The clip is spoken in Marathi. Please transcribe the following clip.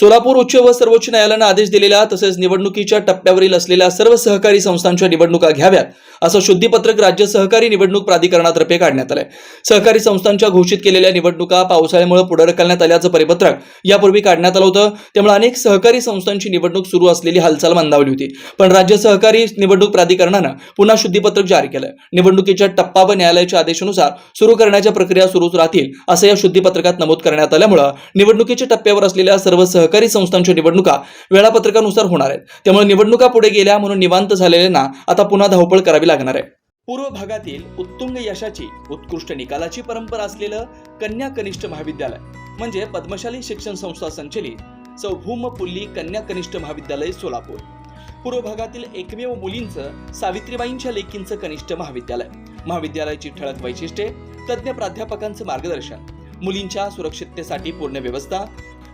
सोलापूर उच्च व सर्वोच्च न्यायालयानं आदेश दिलेल्या तसेच निवडणुकीच्या टप्प्यावरील असलेल्या सर्व सहकारी संस्थांच्या निवडणुका घ्याव्यात असं शुद्धीपत्रक राज्य सहकारी निवडणूक प्राधिकरणातर्फे काढण्यात आलंय. सहकारी संस्थांच्या घोषित केलेल्या निवडणुका पावसाळ्यामुळे पुढे ढकलण्यात आल्याचं परिपत्रक यापूर्वी काढण्यात आलं होतं. त्यामुळे अनेक सहकारी संस्थांची निवडणूक सुरू असलेली हालचाल मंदावली होती. पण राज्य सहकारी निवडणूक प्राधिकरणानं पुन्हा शुद्धीपत्रक जारी केलं निवडणुकीच्या टप्पा व न्यायालयाच्या आदेशानुसार सुरू करण्याच्या प्रक्रिया सुरूच राहतील असं या शुद्धीपत्रकात नमूद करण्यात आल्यामुळं निवडणुकीच्या टप्प्यावर असलेल्या सर्व सहकारी संस्थांच्या निवडणुका वेळापत्रकानुसार होणार आहेत. त्यामुळे निवडणुका पुढे गेल्या म्हणून निवांत झालेल्यांना आता पुन्हा धावपळ करावी लागणार आहे. पूर्व भागातील उत्तुंग यशाची उत्कृष्ट निकालाची परंपरा असलेलं कन्या कनिष्ठ महाविद्यालय म्हणजे पद्मशाली शिक्षण संस्था संचलित सौभूम पुल्ली कन्या कनिष्ठ महाविद्यालय सोलापूर. पूर्व भागातील एकमेव मुलींचं सावित्रीबाईंच्या लेकींचं कनिष्ठ महाविद्यालय. महाविद्यालयाची ठळक वैशिष्ट्ये तज्ज्ञ प्राध्यापकांचं मार्गदर्शन मुलींच्या सुरक्षिततेसाठी पूर्ण व्यवस्था